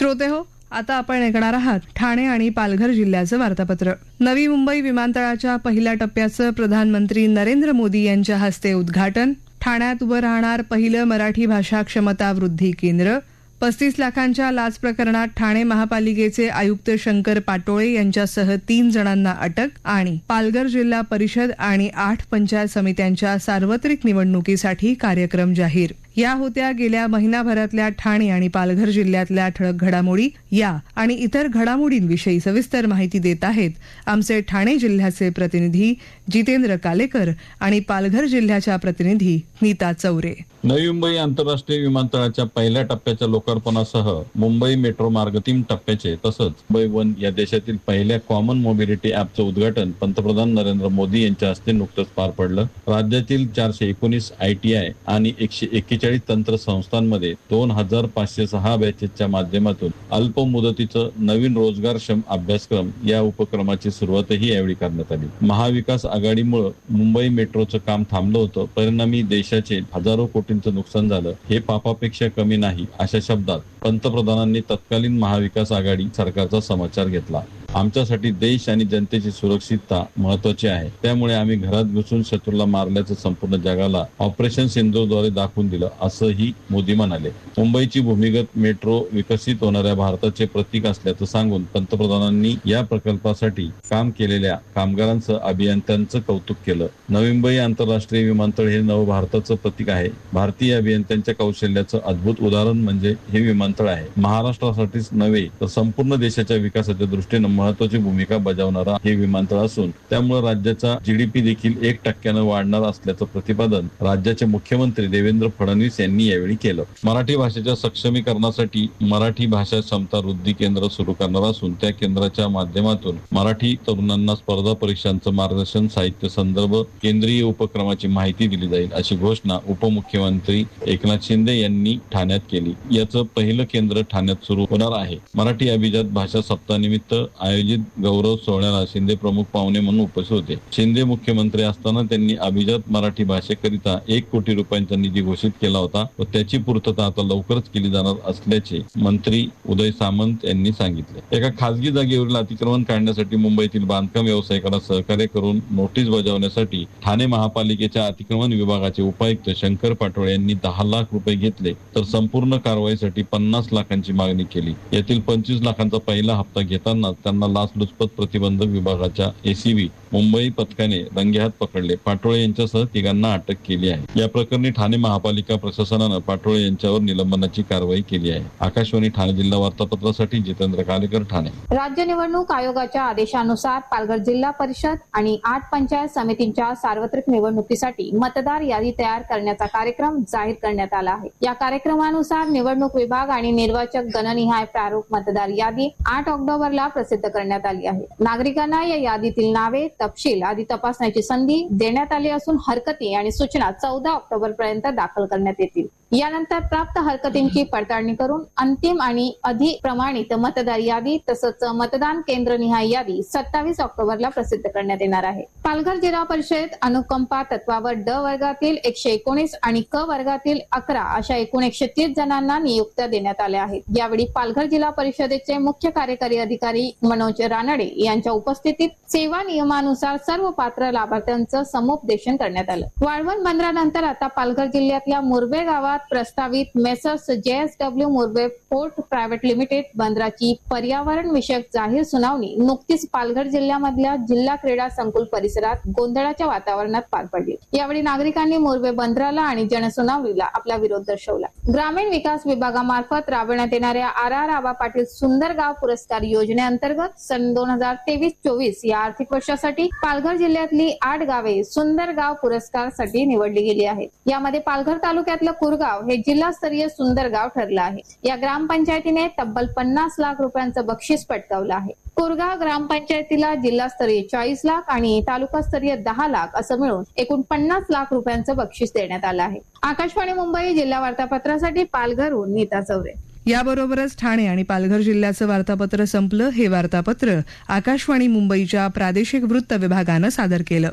श्रोते हो आता आपण ऐकणार आहात ठाणे आणि पालघर जिल्ह्याचं वार्तापत्र. नवी मुंबई विमानतळाच्या पहिल्या टप्प्याचं प्रधानमंत्री नरेंद्र मोदी यांच्या हस्ते उद्घाटन. ठाण्यात उभं राहणार पहिलं मराठी भाषा क्षमता वृद्धी केंद्र. पस्तीस लाखांच्या लाच प्रकरणात ठाणे महापालिकेचे आयुक्त शंकर पाटोळे यांच्यासह तीन जणांना अटक आणि पालघर जिल्हा परिषद आणि आठ पंचायत समित्यांच्या सार्वत्रिक निवडणुकीसाठी कार्यक्रम जाहीर. या होत्या गेल्या महिनाभरातल्या ठाणे आणि पालघर जिल्ह्यातल्या ठळक घडामोडी या आणि इतर घडामोडींविषयी सविस्तर माहिती देत आहेत आमचे ठाणे जिल्ह्याचे प्रतिनिधी जितेंद्र कालेकर आणि पालघर जिल्ह्याच्या प्रतिनिधी नीता चौरे. नवी मुंबई आंतरराष्ट्रीय विमानतळाच्या पहिल्या टप्प्याच्या लोकार्पणासह मुंबई मेट्रो मार्ग तीन टप्प्याचे तसंच मुंबई वन या देशातील पहिल्या कॉमन मोबिलिटी ऍपचं उद्घाटन पंतप्रधान नरेंद्र मोदी यांच्या हस्ते नुकतंच पार पडलं. राज्यातील चारशे एकोणीस आयटीआय आणि एकशे एक्केचाळीस तंत्र संस्थांमध्ये दोन हजार पाचशे सहा बॅचेसच्या माध्यमातून अल्प मुदतीचं नवीन रोजगारक्षम अभ्यासक्रम या उपक्रमाची सुरुवातही यावेळी करण्यात आली. महाविकास आघाडीमुळे मुंबई मेट्रोचं काम थांबलं होतं. परिणामी देशाचे हजारो कोटींचं नुकसान झालं. हे पापापेक्षा कमी नाही अशा शब्दात पंतप्रधानांनी तत्कालीन महाविकास आघाडी सरकारचा समाचार घेतला. आमच्यासाठी देश आणि जनतेची सुरक्षितता महत्वाची आहे. त्यामुळे आम्ही घरात घुसून शत्रूला मारल्याचं संपूर्ण जगाला ऑपरेशन सिंधूद्वारे दाखवून दिलं असंही मोदी म्हणाले. मुंबईची भूमिगत मेट्रो विकसित होणाऱ्या भारताचे प्रतीक असल्याचं सांगून पंतप्रधानांनी या प्रकल्पासाठी काम केलेल्या कामगारांचं अभियंत्यांचं कौतुक केलं. नवी मुंबई आंतरराष्ट्रीय विमानतळ हे नव भारताचं प्रतीक आहे. भारतीय अभियंत्यांच्या कौशल्याचं अद्भुत उदाहरण म्हणजे हे विमानतळ आहे. महाराष्ट्रासाठीच नव्हे तर संपूर्ण देशाच्या विकासाच्या दृष्टीनं महत्वाची भूमिका बजावणारा हे विमानतळ असून त्यामुळे राज्याचा जीडीपी देखील एक टक्क्यानं वाढणार असल्याचं प्रतिपादन राज्याचे मुख्यमंत्री देवेंद्र फडणवीस यांनी यावेळी केलं. मराठी भाषेच्या सक्षमीकरणासाठी मराठी भाषा क्षमता वृद्धी केंद्र सुरू करणार असून त्या केंद्राच्या माध्यमातून मराठी तरुणांना स्पर्धा परीक्षांचं मार्गदर्शन साहित्य संदर्भ केंद्रीय उपक्रमाची माहिती दिली जाईल अशी घोषणा उपमुख्यमंत्री एकनाथ शिंदे यांनी ठाण्यात केली. याचं पहिलं केंद्र ठाण्यात सुरू होणार आहे. मराठी अभिजात भाषा सप्ताहानिमित्त आयोजित गौरव सोहळ्याला शिंदे प्रमुख पाहुणे म्हणून उपस्थित होते. शिंदे मुख्यमंत्री असताना त्यांनी अभिजात मराठी भाषेकरिता एक कोटी रुपयांचा निधी घोषित केला होता व त्याची पूर्तता आता लवकरच केली जाणार असल्याचे मंत्री उदय सामंत यांनी सांगितले. एका खासगी जागेवरील अतिक्रमण काढण्यासाठी मुंबईतील बांधकाम व्यावसायिकाला सहकार्य करून नोटीस बजावण्यासाठी ठाणे महापालिकेच्या अतिक्रमण विभागाचे उपायुक्त शंकर पाटोळे यांनी दहा लाख रुपये घेतले तर संपूर्ण कारवाईसाठी पन्नास लाखांची मागणी केली. यातील पंचवीस लाखांचा पहिला हप्ता घेताना त्यांना लाचलुचपत प्रतिबंधक विभागाच्या एसीबी मुंबई पथकाने रंगेहात पकडले. पाटोळे यांच्यासह तिघांना अटक केली आहे. या प्रकरणी ठाणे महापालिका प्रशासनानं पाटोळे यांच्यावर निलंबनाची कारवाई केली आहे. आकाशवाणी ठाणे जिल्हा वार्तापत्रासाठी जितेंद्र कालेकर ठाणे. राज्य निवडणूक आयोगाच्या आदेशानुसार पालघर जिल्हा परिषद आणि आठ पंचायत समितींच्या सार्वत्रिक निवडणुकीसाठी मतदार यादी तयार करण्याचा कार्यक्रम जाहीर करण्यात आला आहे. या कार्यक्रमानुसार निवडणूक विभाग आणि निर्वाचक गणनिहाय प्रारूप मतदार यादी आठ ऑक्टोबरला प्रसिद्ध करण्यात आली आहे. नागरिकांना या यादीतील नावे तपशील आदी तपासण्याची संधी देण्यात आली असून हरकती आणि सूचना चौदा ऑक्टोबर पर्यंत दाखल करण्यात येतील. यानंतर प्राप्त हरकतींची पडताळणी करून अंतिम आणि अधिप्रमाणित मतदार यादी तसंच मतदान केंद्र निहाय यादी सत्तावीस ऑक्टोबरला प्रसिद्ध करण्यात येणार आहे. पालघर जिल्हा परिषद अनुकंपा तत्वावर ड वर्गातील एकशे एकोणीस आणि क वर्गातील अकरा अशा एकूण एकशे तीस जणांना नियुक्त्या देण्यात आल्या आहेत. यावेळी पालघर जिल्हा परिषदेचे मुख्य कार्यकारी अधिकारी मनोज रानडे यांच्या उपस्थितीत सेवा नियमानुसार सर्व पात्र लाभार्थ्यांचं समुपदेशन करण्यात आलं. वाळवण बंदरानंतर आता पालघर जिल्ह्यातल्या मुरबे गावात प्रस्तावित messrs JSW Murve port private limited बंदराची पर्यावरण विषयक जाहीर सुनावणी नुकतीच पालघर जिल्ह्यामधल्या जिल्हा क्रीडा संकुल परिसरात गोंधळाच्या वातावरणात पार पडली. यावेळी नागरिकांनी मुर्वे बंदराला आणि जनसुनावणीला आपला विरोध दर्शवला. ग्रामीण विकास विभागामार्फत राबवण्यात येणाऱ्या आर आर आबा पाटील सुंदर गाव पुरस्कार योजनेअंतर्गत सन दोन हजार तेवीस चोवीस या आर्थिक वर्षासाठी पालघर जिल्ह्यातली आठ गावे सुंदर गाव पुरस्कारसाठी निवडली गेली आहेत. यामध्ये पालघर तालुक्यातलं कुरगाव हे जिल्हास्तरीय सुंदर गाव ठरलं आहे. या ग्रामपंचायतीने तब्बल पन्नास लाख रुपयांचं बक्षीस पटकावलं आहे. कोरगाव ग्रामपंचायतीला जिल्हास्तरीय चाळीस लाख आणि तालुकास्तरीय दहा लाख असं मिळून एकूण पन्नास लाख रुपयांचं बक्षीस देण्यात आलं आहे. आकाशवाणी मुंबई जिल्हा वार्तापत्रासाठी पालघरहून नीता चौरे. याबरोबरच ठाणे आणि पालघर जिल्ह्याचं वार्तापत्र संपलं. हे वार्तापत्र आकाशवाणी मुंबईच्या प्रादेशिक वृत्त विभागानं सादर केलं.